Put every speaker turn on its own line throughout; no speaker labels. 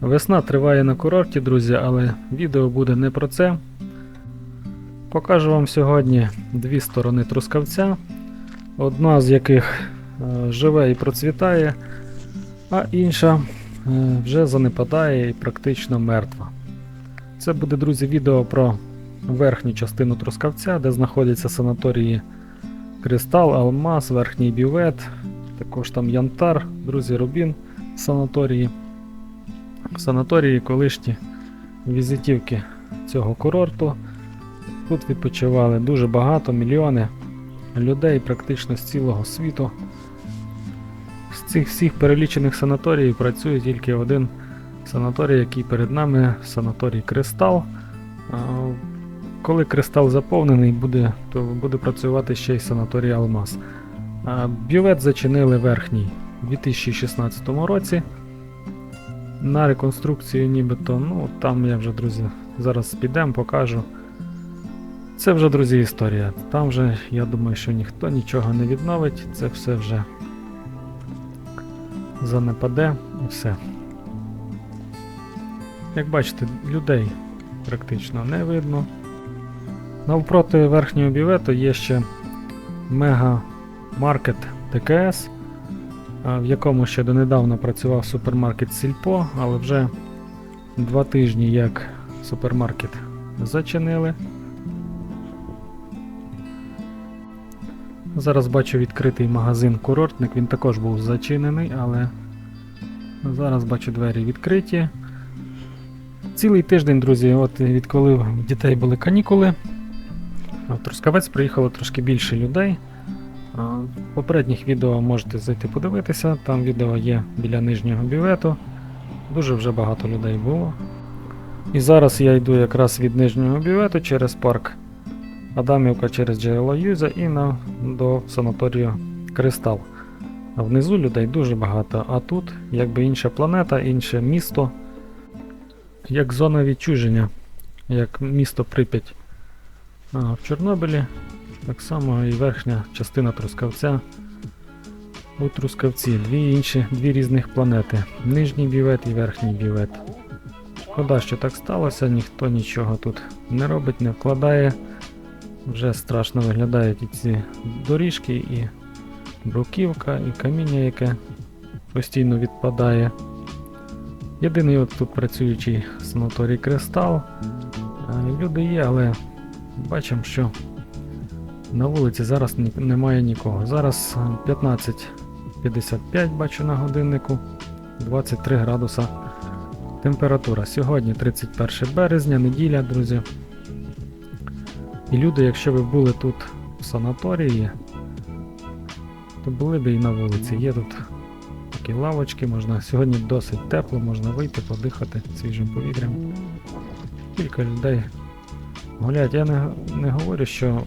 Весна триває на курорті, друзі, але відео буде не про це. Покажу вам сьогодні дві сторони трускавця, одна з яких е, живе і процвітає, а інша е, вже занепадає і практично мертва. Це буде, друзі, відео про верхню частину трускавця, де знаходяться санаторії Кристал, Алмаз, Верхній Бювет, також там Янтар, друзі, Рубін санаторії. Санаторії колишні візитівки цього курорту. Тут відпочивали дуже багато, мільйони людей практично з цілого світу. З цих всіх перелічених санаторіїв працює тільки один санаторій, який перед нами санаторій Кристал. Коли кристал заповнений, буде, то буде працювати ще й санаторій Алмаз. Бювет зачинили верхній у 2016 році. На реконструкцію нібито, ну там я вже, друзі, зараз підемо, покажу. Це вже, друзі, історія. Там вже, я думаю, що ніхто нічого не відновить, це все вже занепаде і все. Як бачите, людей практично не видно. Навпроти верхнього бювету є ще мега-маркет ТКС, в якому ще донедавна працював супермаркет Сільпо, але вже два тижні як супермаркет зачинили. Зараз бачу відкритий магазин курортник, він також був зачинений, але зараз бачу двері відкриті. Цілий тиждень, друзі, от відколи в дітей були канікули, Трускавець приїхало трошки більше людей. Попередніх відео можете зайти подивитися, там відео є біля нижнього бювету. Дуже вже багато людей було. І зараз я йду якраз від нижнього бювету через парк Адамівка через джерело Юза і на, до санаторію Кристал. А внизу людей дуже багато, а тут якби інша планета, інше місто, як зона відчуження, як місто Прип'ять. В Чорнобилі так само і верхня частина Трускавця. У Трускавці дві інші, дві різних планети. Нижній бівет і верхній бівет. Шкода, що так сталося, ніхто нічого тут не робить, не вкладає. Вже страшно виглядають і ці доріжки, і бруківка, і каміння, яке постійно відпадає. Єдиний от тут працюючий санаторій Кристал. Е, Люди є, але бачимо, що на вулиці зараз немає нікого. Зараз е, 15.55 бачу на годиннику, 23 градуса температура. Сьогодні 31 березня, неділя, друзі. І люди, якщо ви були тут в санаторії, то були б і на вулиці. Є тут такі лавочки, можна. Сьогодні досить тепло, можна вийти, подихати свіжим повітрям. Кілька людей гулять. Я не, не говорю, що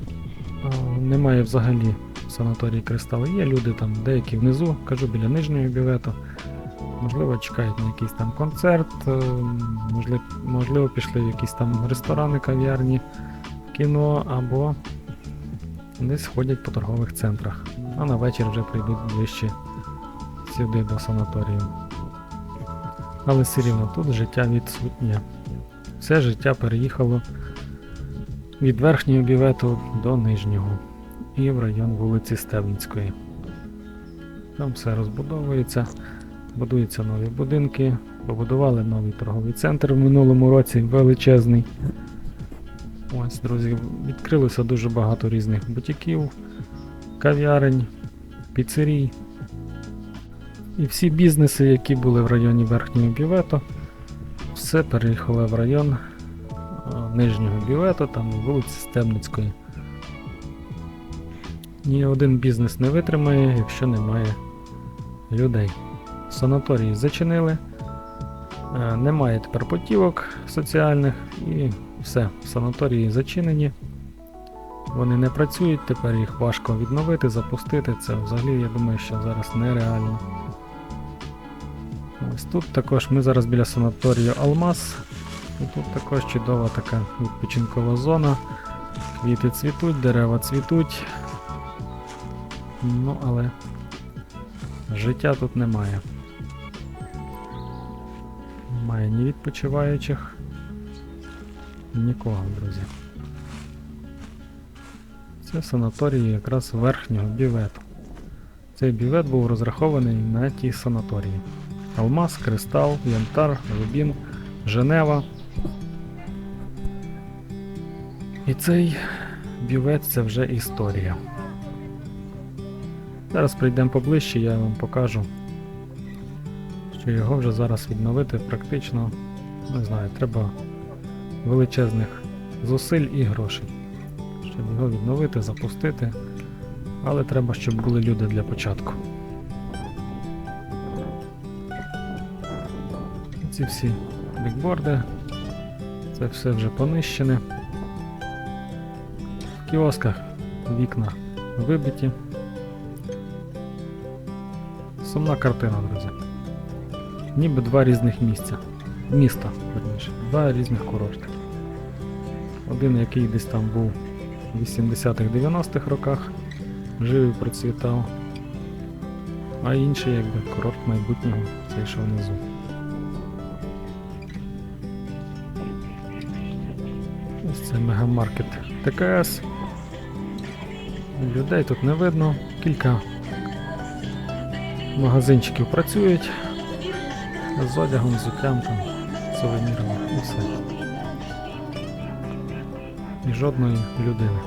немає взагалі в санаторії кристали. Є люди там, деякі внизу, кажу біля нижнього бювету. Можливо, чекають на якийсь там концерт, е, можливо, можливо, пішли в якісь там ресторани, кав'ярні кіно або десь ходять по торгових центрах, а на вечір вже прийдуть ближче сюди до санаторію. Але все рівно тут життя відсутнє. Все життя переїхало від верхнього бювету до нижнього і в район вулиці Стебницької. Там все розбудовується, будуються нові будинки, побудували новий торговий центр в минулому році величезний. Ось, друзі, відкрилося дуже багато різних бутіків, кав'ярень, піцерій. І всі бізнеси, які були в районі Верхнього Бювету, все переїхало в район Нижнього Бювету, там вулиці Стемницької. Ні один бізнес не витримає, якщо немає людей. Санаторії зачинили, е, немає тепер потівок соціальних і все, санаторії зачинені. Вони не працюють, тепер їх важко відновити, запустити. Це взагалі, я думаю, що зараз нереально. Ось тут також ми зараз біля санаторію Алмаз. Тут також чудова така відпочинкова зона. Квіти цвітуть, дерева цвітуть. Ну, але життя тут немає. Немає ні відпочиваючих, нікого, друзі. Це санаторій якраз верхнього бювету. Цей бювет був розрахований на ті санаторії. Алмаз, Кристал, Янтар, Рубін, Женева. І цей бювет це вже історія. Зараз прийдемо поближче, я вам покажу, що його вже зараз відновити практично, не знаю, треба величезних зусиль і грошей, щоб його відновити, запустити. Але треба, щоб були люди для початку. Ці всі бікборди, це все вже понищене. В кіосках вікна вибиті. Сумна картина, друзі. Ніби два різних місця. Міста, верніше. Два різних курорти. Один, який десь там був в 80-х 90-х роках, жив і процвітав. А інший, якби курорт майбутнього, цей що внизу. Ось це мегамаркет ТКС. Людей тут не видно. Кілька магазинчиків працюють. З одягом, з там, сувенірами і все. І жодної людини.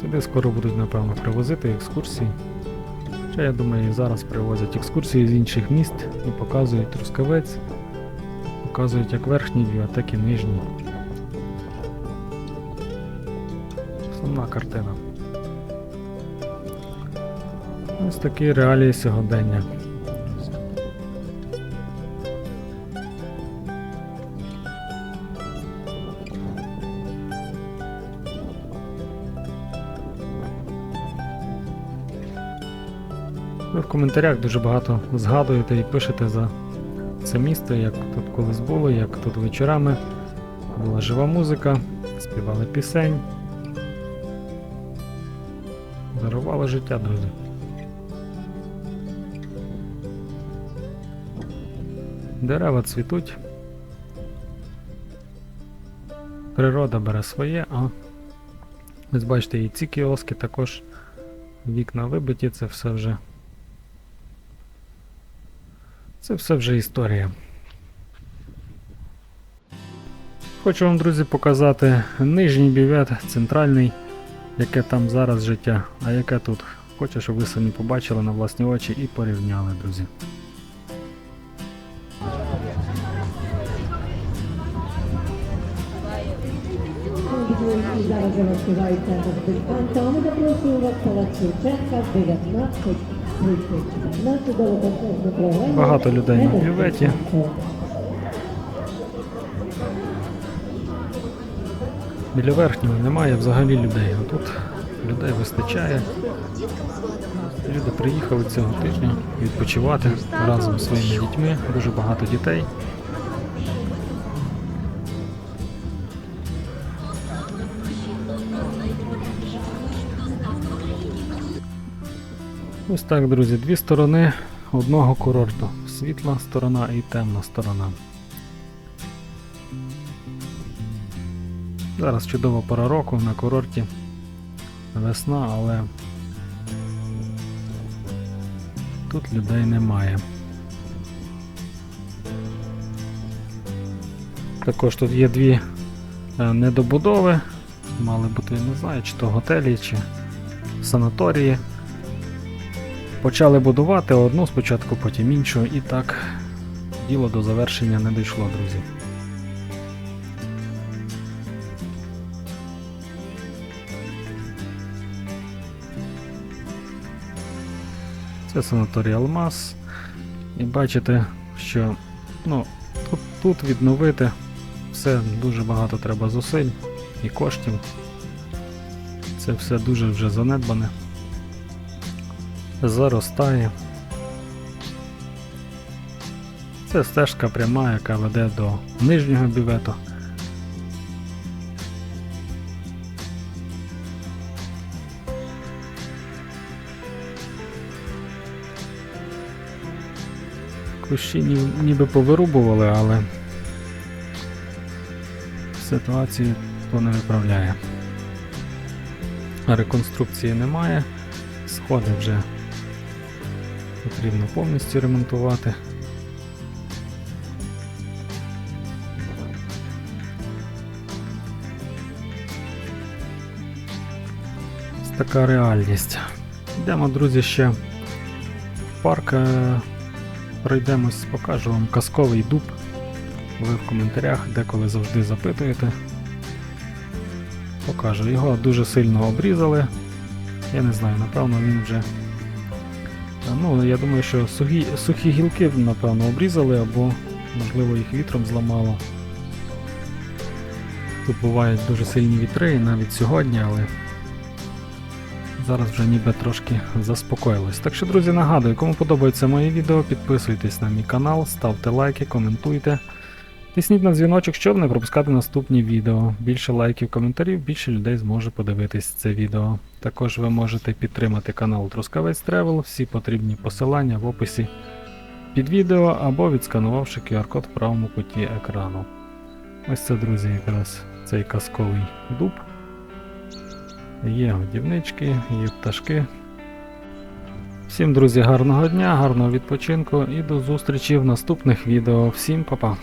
Сюди скоро будуть, напевно, привозити екскурсії. Хоча я думаю, зараз привозять екскурсії з інших міст і показують Трускавець, показують як верхній а так і нижній. Сумна картина. Ось такі реалії сьогодення. Ви в коментарях дуже багато згадуєте і пишете за це місто, як тут колись було, як тут вечорами була жива музика, співали пісень. Дарувало життя, друзі. Дерева цвітуть. Природа бере своє, а ось бачите, і ці кіоски також вікна вибиті, це все вже. Це все вже історія. Хочу вам, друзі, показати нижній бювет, центральний, яке там зараз життя, а яке тут. Хочу, щоб ви самі побачили на власні очі і порівняли, друзі.
I zaraz rozpływajcie do zbytkanta. Mamy zaprosił Was Palac Czerka, 19, 14 до локаційного програми.
Багато людей на бюветі. Біля верхнього немає взагалі людей, а тут людей вистачає. Люди приїхали цього тижня відпочивати разом зі своїми дітьми. Дуже багато дітей. Ось так, друзі, дві сторони одного курорту. Світла сторона і темна сторона. Зараз чудова пора року на курорті. Весна, але тут людей немає. Також тут є дві е, недобудови. Мали бути, не знаю, чи то готелі, чи санаторії. Почали будувати одну спочатку, потім іншу, і так діло до завершення не дійшло, друзі. Це санаторій Алмаз. І бачите, що ну, тут, тут відновити все дуже багато треба зусиль і коштів. Це все дуже вже занедбане заростає. Це стежка пряма, яка веде до нижнього бювету. Кущі ніби повирубували, але ситуації то не виправляє. Реконструкції немає, сходи вже потрібно повністю ремонтувати. Ось така реальність. Йдемо, друзі, ще в парк. е, Пройдемось, покажу вам казковий дуб. Ви в коментарях деколи завжди запитуєте. Покажу. Його дуже сильно обрізали. Я не знаю, напевно, він вже. Ну, я думаю, що сухі, сухі гілки, напевно, обрізали, або, можливо, їх вітром зламало. Тут бувають дуже сильні вітри, навіть сьогодні, але зараз вже ніби трошки заспокоїлось. Так що, друзі, нагадую, кому подобається моє відео, підписуйтесь на мій канал, ставте лайки, коментуйте. Тисніть на дзвіночок, щоб не пропускати наступні відео. Більше лайків, коментарів, більше людей зможе подивитись це відео. Також ви можете підтримати канал Трускавець Travel, всі потрібні посилання в описі під відео або відсканувавши QR-код в правому куті екрану. Ось це, друзі, якраз цей казковий дуб. Є годівнички, є пташки. Всім, друзі, гарного дня, гарного відпочинку і до зустрічі в наступних відео. Всім па-па!